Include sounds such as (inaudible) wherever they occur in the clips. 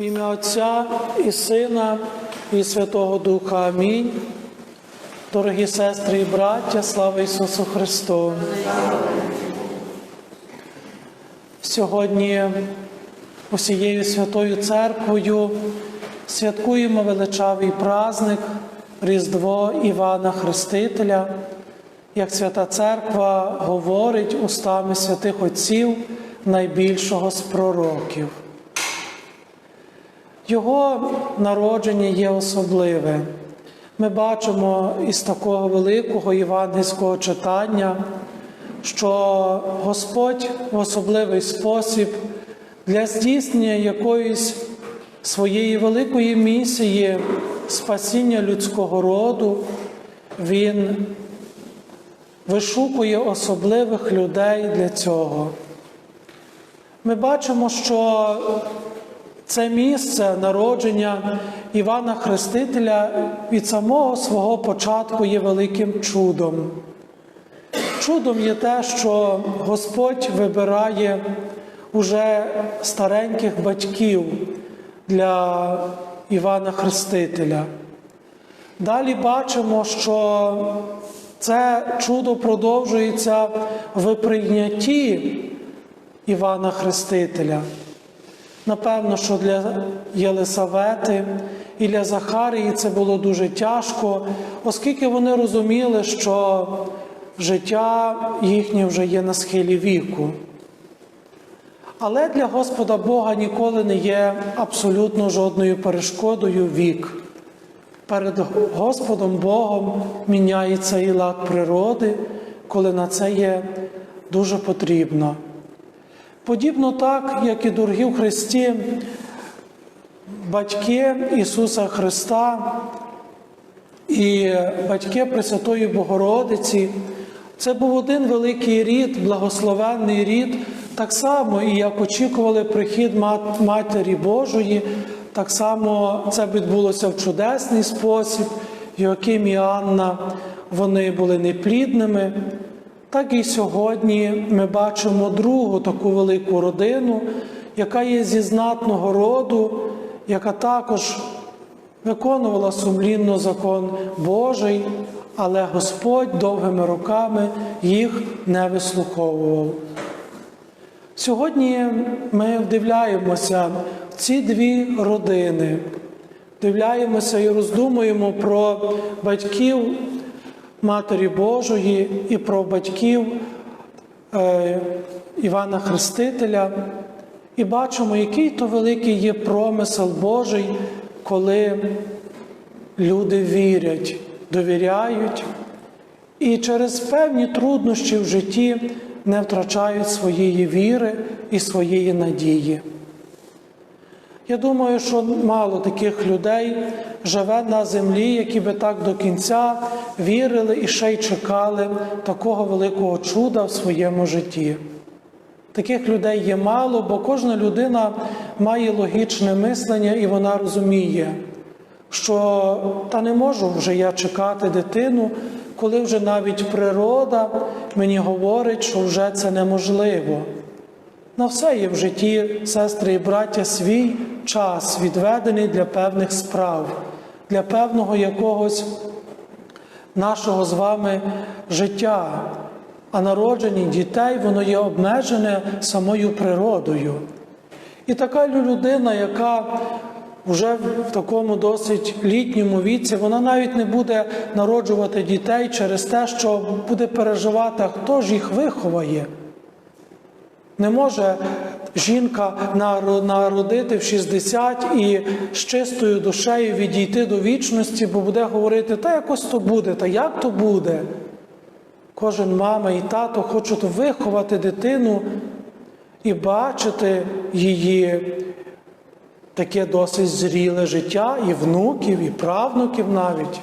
В ім'я Отця і Сина, і Святого Духа. Амінь. Дорогі сестри і браття, слава Ісусу Христу! Сьогодні усією Святою Церквою святкуємо величавий праздник Різдво Івана Хрестителя, як Свята Церква говорить устами святих Отців найбільшого з пророків. Його народження є особливе. Ми бачимо із такого великого євангельського читання, що Господь в особливий спосіб для здійснення якоїсь своєї великої місії спасіння людського роду, Він вишукує особливих людей для цього. Ми бачимо, що це місце народження Івана Хрестителя від самого свого початку є великим чудом. Чудом є те, що Господь вибирає уже стареньких батьків для Івана Хрестителя. Далі бачимо, що це чудо продовжується в прийнятті Івана Хрестителя. Напевно, що для Єлисавети і для Захарії це було дуже тяжко, оскільки вони розуміли, що життя їхнє вже є на схилі віку. Але для Господа Бога ніколи не є абсолютно жодною перешкодою вік. Перед Господом Богом міняється і лад природи, коли на це є дуже потрібно. Подібно так, як і дорогі в Христі, батьки Ісуса Христа і батьки Пресвятої Богородиці, це був один великий рід, благословенний рід, так само, і як очікували прихід Матері Божої, так само це відбулося в чудесний спосіб. Йоаким і Анна вони були неплідними. Так і сьогодні ми бачимо другу таку велику родину, яка є зі знатного роду, яка також виконувала сумлінно закон Божий, але Господь довгими роками їх не вислуховував. Сьогодні ми вдивляємося в ці дві родини, вдивляємося і роздумуємо про батьків Матері Божої і про батьків е, Івана Хрестителя, і бачимо, який то великий є промисел Божий, коли люди вірять, довіряють і через певні труднощі в житті не втрачають своєї віри і своєї надії. Я думаю, що мало таких людей живе на землі, які би так до кінця вірили і ще й чекали такого великого чуда в своєму житті. Таких людей є мало, бо кожна людина має логічне мислення і вона розуміє, що та не можу вже я чекати дитину, коли вже навіть природа мені говорить, що вже це неможливо. На все є в житті, сестри і браття, свій час відведений для певних справ, для певного якогось нашого з вами життя. А народження дітей воно є обмежене самою природою. І така людина, яка вже в такому досить літньому віці, вона навіть не буде народжувати дітей через те, що буде переживати, хто ж їх виховає. Не може жінка народити в 60 і з чистою душею відійти до вічності, бо буде говорити, та якось то буде, та як то буде. Кожен мама і тато хочуть виховати дитину і бачити її таке досить зріле життя і внуків, і правнуків навіть.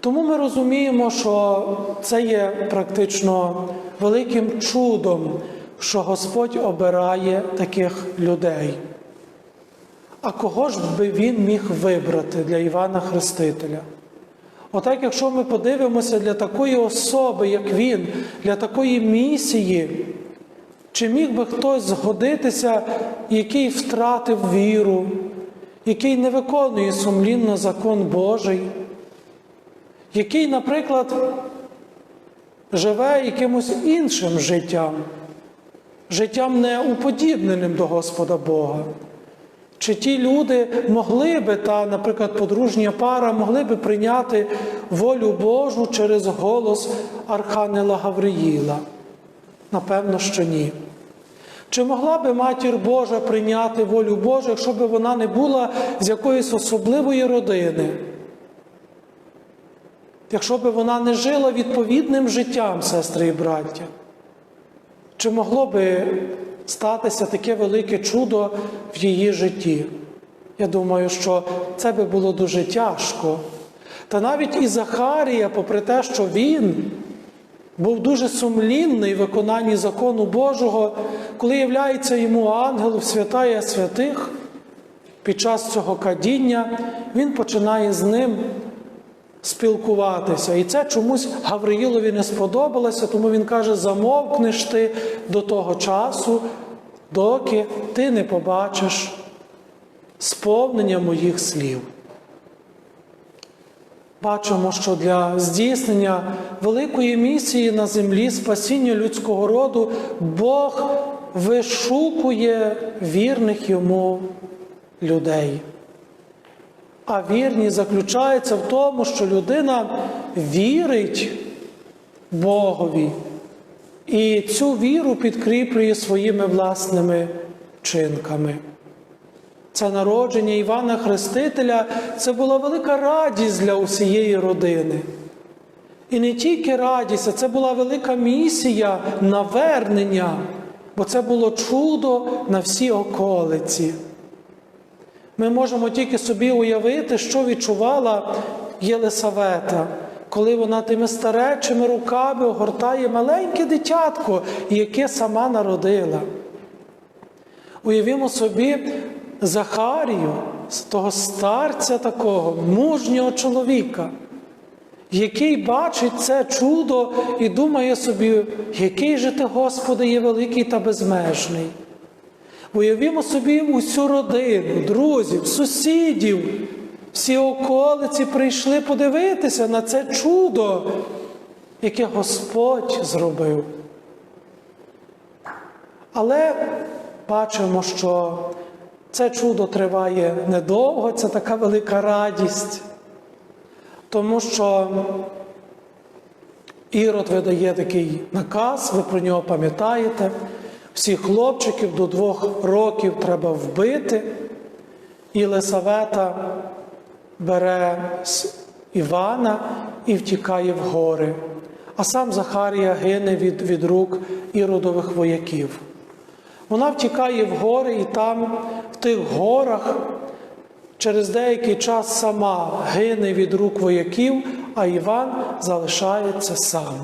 Тому ми розуміємо, що це є практично великим чудом, що Господь обирає таких людей. А кого ж би він міг вибрати для Івана Хрестителя? Отак, якщо ми подивимося для такої особи, як він, для такої місії, Чи міг би хтось згодитися, який втратив віру, який не виконує сумлінно закон Божий, який, наприклад, живе якимось іншим життям, життям не уподібненим до Господа Бога? Чи ті люди могли би, та, наприклад, подружня пара, могли би прийняти волю Божу через голос Архангела Гавриїла? Напевно, що ні. Чи могла би матір Божа прийняти волю Божу, якщо б вона не була з якоїсь особливої родини? Якщо б вона не жила відповідним життям, сестри і браття? Чи могло би статися таке велике чудо в її житті? Я думаю, що це би було дуже тяжко. Та навіть і Захарія, попри те, що він був дуже сумлінний в виконанні закону Божого, коли являється йому ангел святая святих, під час цього кадіння, він починає з ним спілкуватися. І це чомусь Гавриїлові не сподобалося, тому він каже: замовкнеш ти до того часу, доки ти не побачиш сповнення моїх слів. Бачимо, що для здійснення великої місії на землі спасіння людського роду Бог вишукує вірних йому людей. А вірність заключається в тому, що людина вірить Богові і цю віру підкріплює своїми власними вчинками. Це народження Івана Хрестителя це була велика радість для усієї родини. І не тільки радість, а це була велика місія навернення, бо це було чудо на всі околиці. Ми можемо тільки собі уявити, що відчувала Єлисавета, коли вона тими старечими руками огортає маленьке дитятко, яке сама народила. Уявімо собі Захарію, того старця такого, мужнього чоловіка, який бачить це чудо і думає собі, який же ти, Господи, є великий та безмежний. Уявімо собі усю родину, друзів, сусідів, всі околиці прийшли подивитися на це чудо, яке Господь зробив. Але бачимо, що це чудо триває недовго, це така велика радість, тому що Ірод видає такий наказ, ви про нього пам'ятаєте. Всіх хлопчиків до двох років треба вбити. Єлисавета бере Івана і втікає в гори, а сам Захарія гине від, від рук іродових вояків. Вона втікає в гори, і там, в тих горах, через деякий час сама гине від рук вояків, а Іван залишається сам.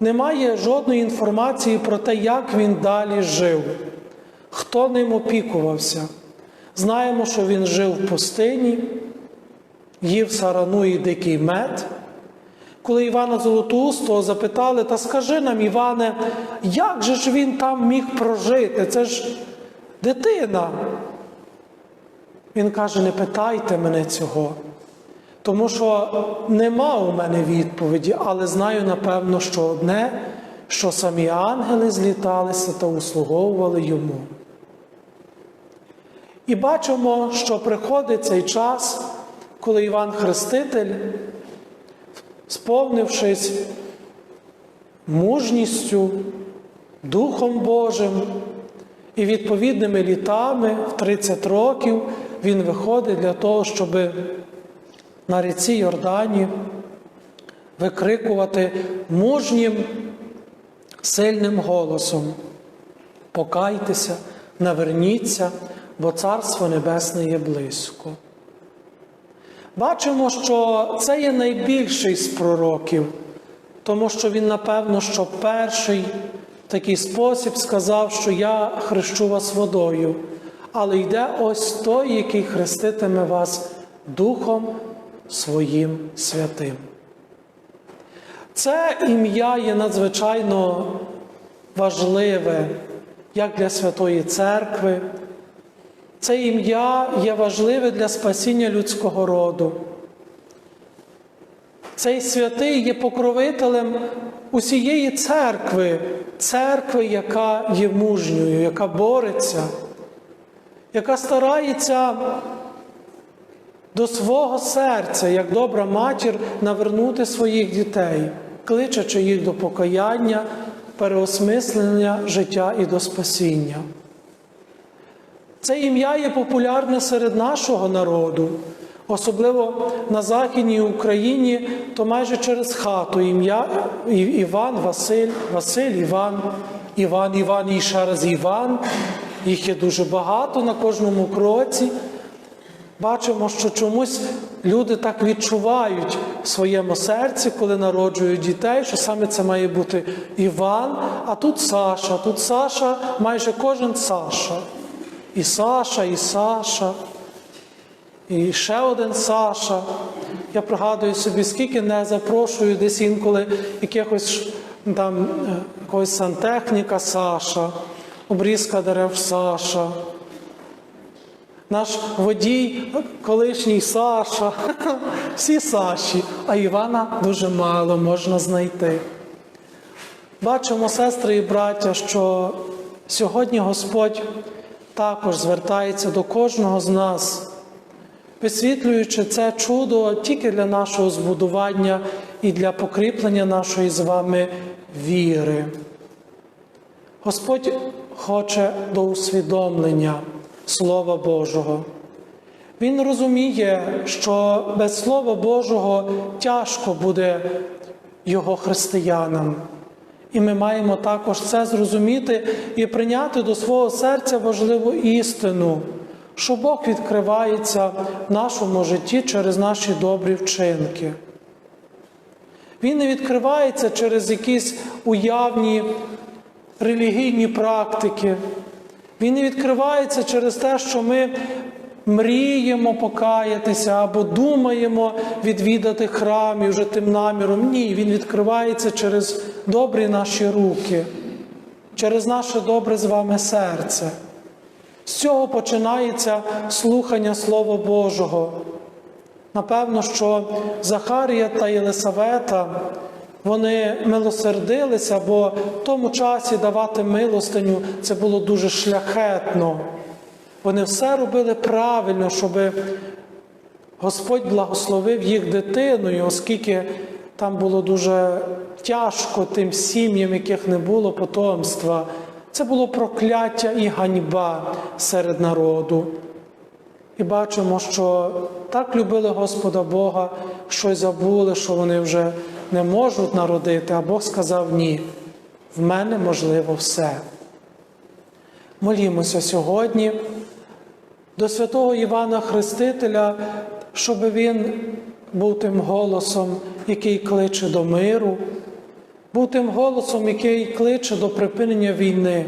Немає жодної інформації про те, як він далі жив, хто ним опікувався. Знаємо, що він жив в пустині, їв сарану і дикий мед. Коли Івана Золотоустого запитали, та скажи нам, Іване, як же ж він там міг прожити? Це ж дитина. Він каже: не питайте мене цього, тому що нема у мене відповіді, але знаю напевно, що одне, що самі ангели зліталися та услуговували йому. І бачимо, що приходить цей час, коли Іван Хреститель сповнившись мужністю, Духом Божим і відповідними літами в 30 років він виходить для того, щоб на ріці Йордані викрикувати мужнім, сильним голосом. Покайтеся, наверніться, бо Царство Небесне є близько. Бачимо, що це є найбільший з пророків, тому що він, напевно, що перший такий спосіб сказав, що я хрещу вас водою, але йде ось той, який хреститиме вас Духом Своїм святим. Це ім'я є надзвичайно важливе як для Святої Церкви. Це ім'я є важливе для спасіння людського роду. Цей святий є покровителем усієї церкви, церкви, яка є мужньою, яка бореться, яка старається до свого серця, як добра матір, навернути своїх дітей, кличучи їх до покаяння, переосмислення життя і до спасіння. Це ім'я є популярне серед нашого народу, особливо на Західній Україні, то майже через хату ім'я Іван, Василь, Василь, Іван, Іван, Іван і ще раз Іван. Їх є дуже багато на кожному кроці. Бачимо, що чомусь люди так відчувають в своєму серці, коли народжують дітей, що саме це має бути Іван, а тут Саша, тут Саша, майже кожен Саша. І Саша, і Саша, і ще один Саша. Я пригадую собі, скільки не запрошую десь інколи якихось там е, якогось сантехніка Саша, обрізка дерев Саша. Наш водій, колишній Саша, (laughs) всі Саші, а Івана дуже мало можна знайти. Бачимо, сестри і браття, що сьогодні Господь також звертається до кожного з нас, висвітлюючи це чудо тільки для нашого збудування і для покріплення нашої з вами віри. Господь хоче до усвідомлення Слова Божого. Він розуміє, що без Слова Божого тяжко буде його християнам. І ми маємо також це зрозуміти і прийняти до свого серця важливу істину, що Бог відкривається в нашому житті через наші добрі вчинки. Він не відкривається через якісь уявні релігійні практики. Він не відкривається через те, що ми мріємо покаятися або думаємо відвідати храм і вже тим наміром. Ні, він відкривається через добрі наші руки, через наше добре з вами серце. З цього починається слухання Слова Божого. Напевно, що Захарія та Єлисавета вони милосердилися, бо в тому часі давати милостиню це було дуже шляхетно. Вони все робили правильно, щоб Господь благословив їх дитиною, оскільки там було дуже тяжко тим сім'ям, яких не було потомства. Це було прокляття і ганьба серед народу. І бачимо, що так любили Господа Бога, що й забули, що вони вже не можуть народити, а Бог сказав ні. В мене можливо все. Молімося сьогодні до святого Івана Хрестителя, щоб він був тим голосом, який кличе до миру, був тим голосом, який кличе до припинення війни,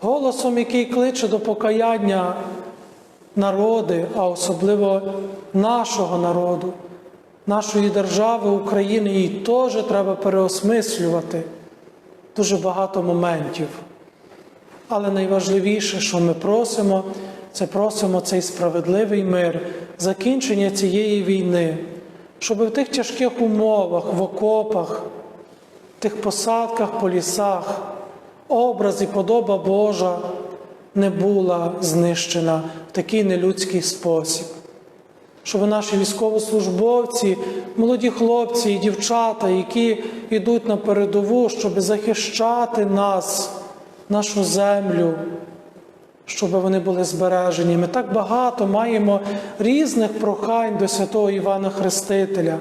голосом, який кличе до покаяння народи, а особливо нашого народу, нашої держави України, її теж треба переосмислювати дуже багато моментів. Але найважливіше, що ми просимо, це просимо цей справедливий мир, закінчення цієї війни, щоб в тих тяжких умовах, в окопах, в тих посадках по лісах, образ і подоба Божа не була знищена в такий нелюдський спосіб. Щоб наші військовослужбовці, молоді хлопці і дівчата, які йдуть на передову, щоб захищати нас, нашу землю, щоб вони були збережені. Ми так багато маємо різних прохань до святого Івана Хрестителя.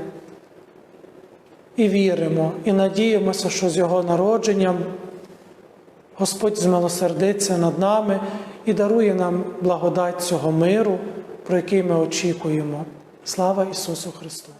І віримо, і надіємося, що з його народженням Господь змилосердиться над нами і дарує нам благодать цього миру, про який ми очікуємо. Слава Ісусу Христу!